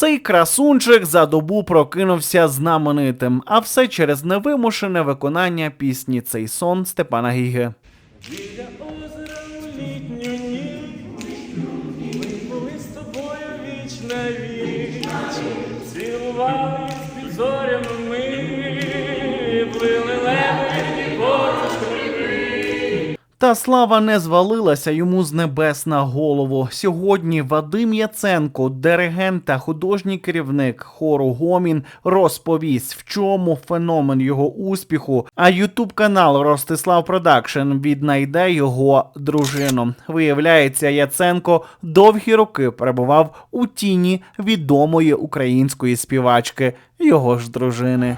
Цей красунчик за добу прокинувся знаменитим, а все через невимушене виконання пісні Цей сон Степана Гіги. Та слава не звалилася йому з небес на голову. Сьогодні Вадим Яценко, диригент та художній керівник хору Гомін, розповість, в чому феномен його успіху. А ютуб канал Ростислав Продакшн віднайде його дружину. Виявляється, Яценко довгі роки перебував у тіні відомої української співачки, його ж дружини.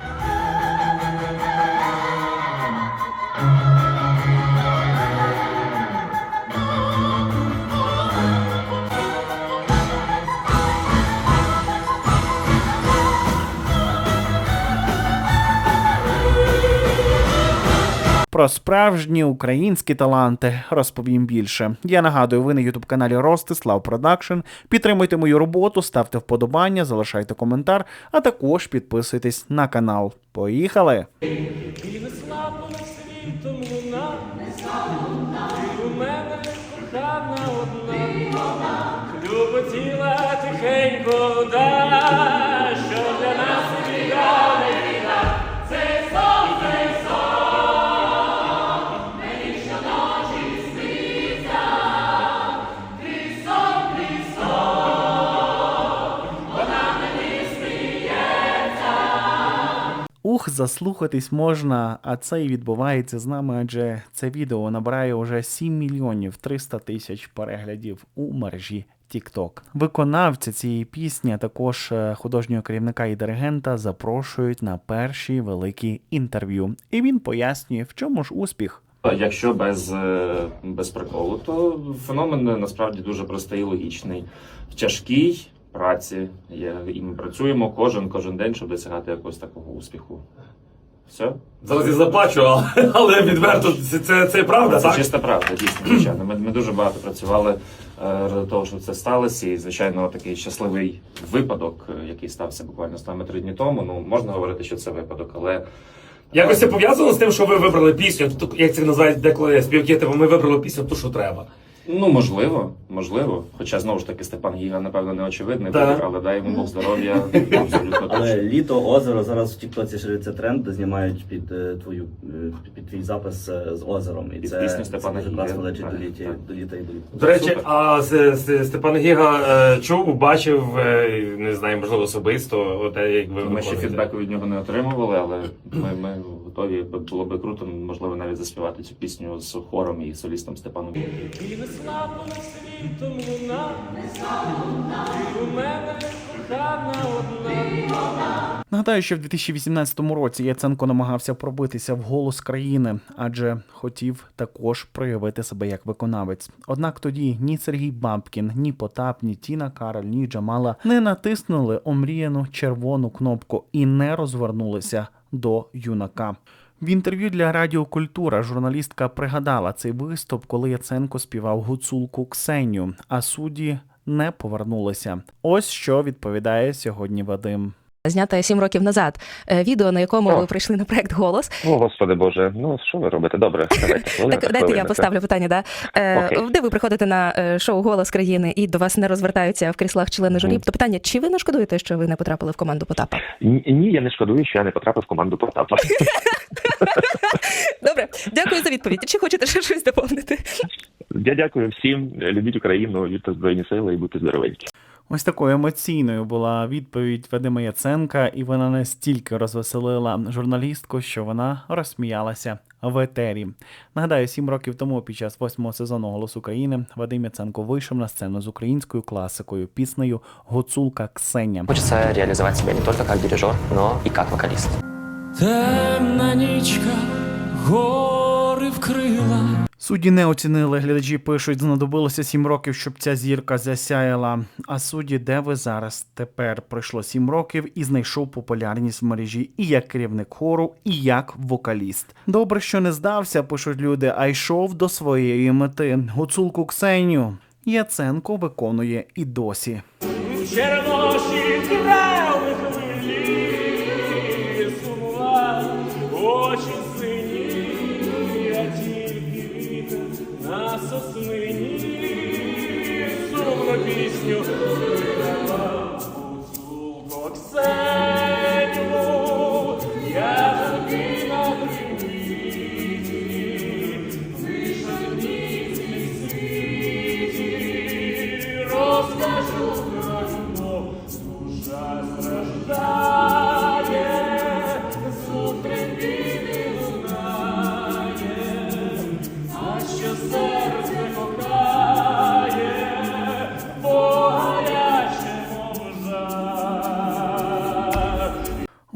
Про справжні українські таланти розповім більше. Я нагадую, ви на ютуб каналі Ростислав Продакшн. Підтримуйте мою роботу, ставте вподобання, залишайте коментар, а також підписуйтесь на канал. Поїхали! Мене Люботіла тихенько вода Що для нас віра Ух, заслухатись можна, а це і відбувається з нами, адже це відео набирає уже 7 мільйонів 300 тисяч переглядів у мережі TikTok. Виконавця цієї пісні, а також е, художнього керівника і диригента запрошують на перші великі інтерв'ю. І він пояснює, в чому ж успіх. Якщо без, е, без приколу, то феномен насправді дуже простий і логічний. В тяжкій праці і ми працюємо кожен кожен день, щоб досягати якогось такого успіху. Все? Зараз я заплачу, але, але відверто це, це, це правда, Це так? чиста правда, дійсно, звичайно. Ми, ми дуже багато працювали е, для того, щоб це сталося. І, звичайно, такий щасливий випадок, е, який стався буквально з нами три дні тому. Ну, можна говорити, що це випадок, але Якось це пов'язано з тим, що ви вибрали пісню, як це називають деколи співки, типу ми вибрали пісню ту, що треба. Ну, можливо, можливо. Хоча знову ж таки Степан Гіга, напевно, не очевидний Так. вибір, але дай йому Бог здоров'я абсолютно Але точно. літо, озеро, зараз в Тіктоці шириться тренд, де знімають під е, твою е, під твій запис е, з озером. І Під це, пісню це Степана дуже Гіги. класно лечить Так, до літа, так. до літа і до літа. До речі, Супер. а С- С- Степан Гіга е, чув, бачив, е, не знаю, можливо, особисто, от, е, як ви Ми ще виконуєте. фідбеку від нього не отримували, але ми, ми готові. Було би круто, можливо, навіть заспівати цю пісню з хором і солістом Степаном. Слабо світом луна, Ти у мене кохана одна. Нагадаю, що в 2018 році Яценко намагався пробитися в голос країни, адже хотів також проявити себе як виконавець. Однак тоді ні Сергій Бабкін, ні Потап, ні Тіна Кароль, ні Джамала не натиснули омріяну червону кнопку і не розвернулися до юнака. В інтерв'ю для Радіо Культура журналістка пригадала цей виступ, коли Яценко співав гуцулку Ксеню, а судді не повернулися. Ось що відповідає сьогодні Вадим. Знята сім років назад. Е, Відео, на якому О. ви прийшли на проект Голос. О, господи Боже, ну що ви робите? Добре, давайте. хвилина, Так, дайте я поставлю питання. Да? Е, де ви приходите на е, шоу Голос країни і до вас не розвертаються в кріслах члени журі? Мгм. То питання: чи ви не шкодуєте, що ви не потрапили в команду Потапа? Ні, я не шкодую, що я не потрапив в команду Потапа. Добре, дякую за відповідь. Чи хочете ще щось доповнити? Я дякую всім. Любіть Україну, вірте Збройні Сили і будьте здоровенькі. Ось такою емоційною була відповідь Вадима Яценка, і вона настільки розвеселила журналістку, що вона розсміялася в етері. Нагадаю, сім років тому, під час восьмого сезону «Голос України», Вадим Яценко вийшов на сцену з українською класикою піснею Гуцулка Ксеня. Хочется реализовать себя не только как дирижер, но и как вокалист. Темна нічка, гори вкрила. Судді не оцінили. Глядачі пишуть, знадобилося сім років, щоб ця зірка засяяла. А судді, де ви зараз? Тепер пройшло сім років і знайшов популярність в мережі і як керівник хору, і як вокаліст. Добре, що не здався, пишуть люди, а йшов до своєї мети. Гуцулку Ксеню. Яценко виконує і досі. Черноші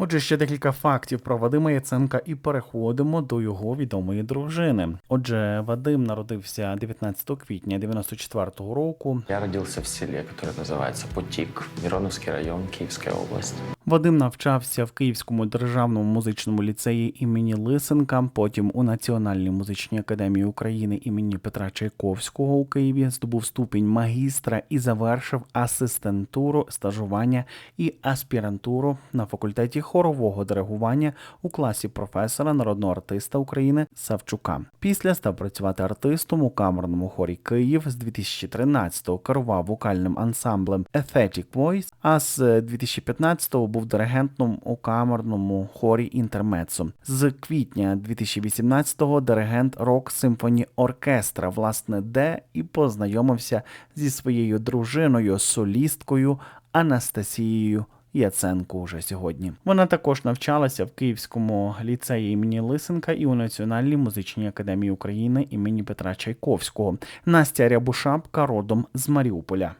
Отже, ще декілька фактів про Вадима Яценка і переходимо до його відомої дружини. Отже, Вадим народився 19 квітня 94-го року. Я родився в селі, яке називається Потік, Міроновський район, Київська область. Вадим навчався в Київському державному музичному ліцеї імені Лисенка, потім у Національній музичній академії України імені Петра Чайковського у Києві здобув ступінь магістра і завершив асистентуру, стажування і аспірантуру на факультеті хорового диригування у класі професора народного артиста України Савчука. Після став працювати артистом у камерному хорі Київ з 2013-го керував вокальним ансамблем Aesthetic Voice, а з 2015-го був диригентом у камерному хорі Інтермецо. З квітня 2018-го диригент рок симфоні оркестра, власне, де і познайомився зі своєю дружиною, солісткою Анастасією. Яценко уже сьогодні. Вона також навчалася в Київському ліцеї імені Лисенка і у Національній музичній академії України імені Петра Чайковського. Настя Рябушапка родом з Маріуполя.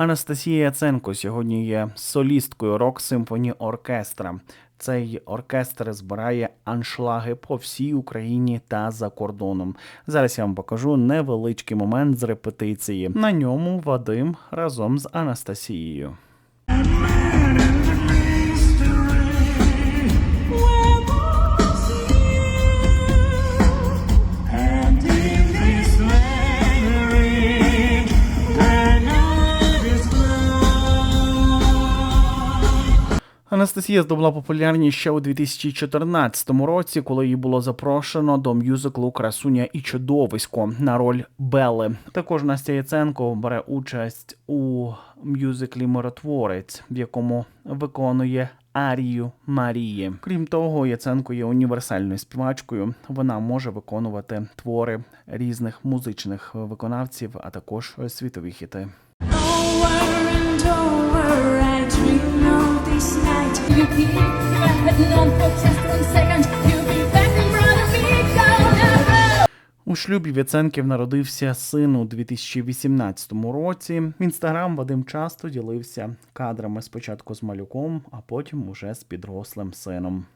Анастасія Яценко сьогодні є солісткою рок симфоні оркестра. Цей оркестр збирає аншлаги по всій Україні та за кордоном. Зараз я вам покажу невеличкий момент з репетиції. На ньому Вадим разом з Анастасією. Анастасія здобула популярність ще у 2014 році, коли її було запрошено до мюзиклу Красуня і чудовисько на роль Бели. Також Настя Яценко бере участь у мюзиклі Миротворець, в якому виконує Арію Марії. Крім того, Яценко є універсальною співачкою. Вона може виконувати твори різних музичних виконавців, а також світові хіти. У шлюбі Віценків народився син у 2018 році. В інстаграм Вадим часто ділився кадрами спочатку з малюком, а потім уже з підрослим сином.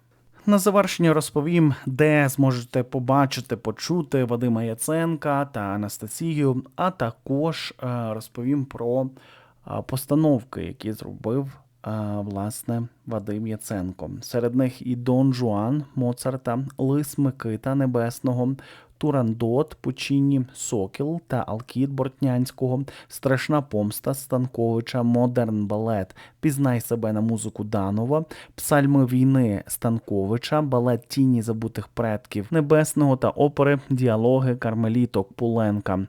На завершення розповім, де зможете побачити, почути Вадима Яценка та Анастасію, а також е, розповім про е, постановки, які зробив е, власне Вадим Яценко. Серед них і Дон Жуан Моцарта, Лис Микита Небесного, Турандот, Пучині, Сокіл та Алкіт Бортнянського, Страшна помста Станковича, Модерн балет, Пізнай себе на музику Данова, Псальми війни Станковича, балет Тіні забутих предків Небесного та опери Діалоги Кармеліток Пуленка.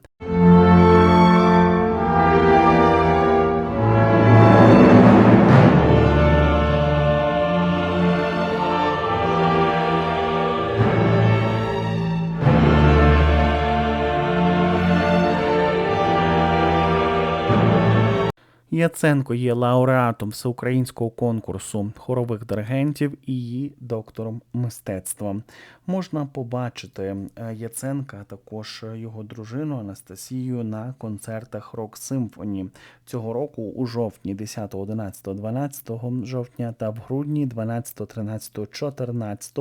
Яценко є лауреатом всеукраїнського конкурсу хорових диригентів і її доктором мистецтва. Можна побачити е, Яценка, а також його дружину Анастасію на концертах Рок Симфоні цього року у жовтні 10, 11, 12 жовтня та в грудні 12, 13, 14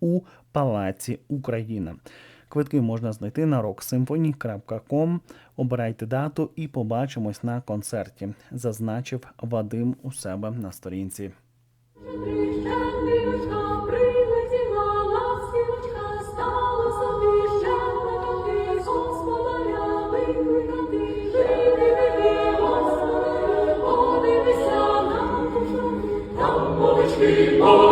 у Палаці Україна. Квитки можна знайти на rocksymphony.com. Обирайте дату і побачимось на концерті, зазначив Вадим у себе на сторінці. Прилетіла,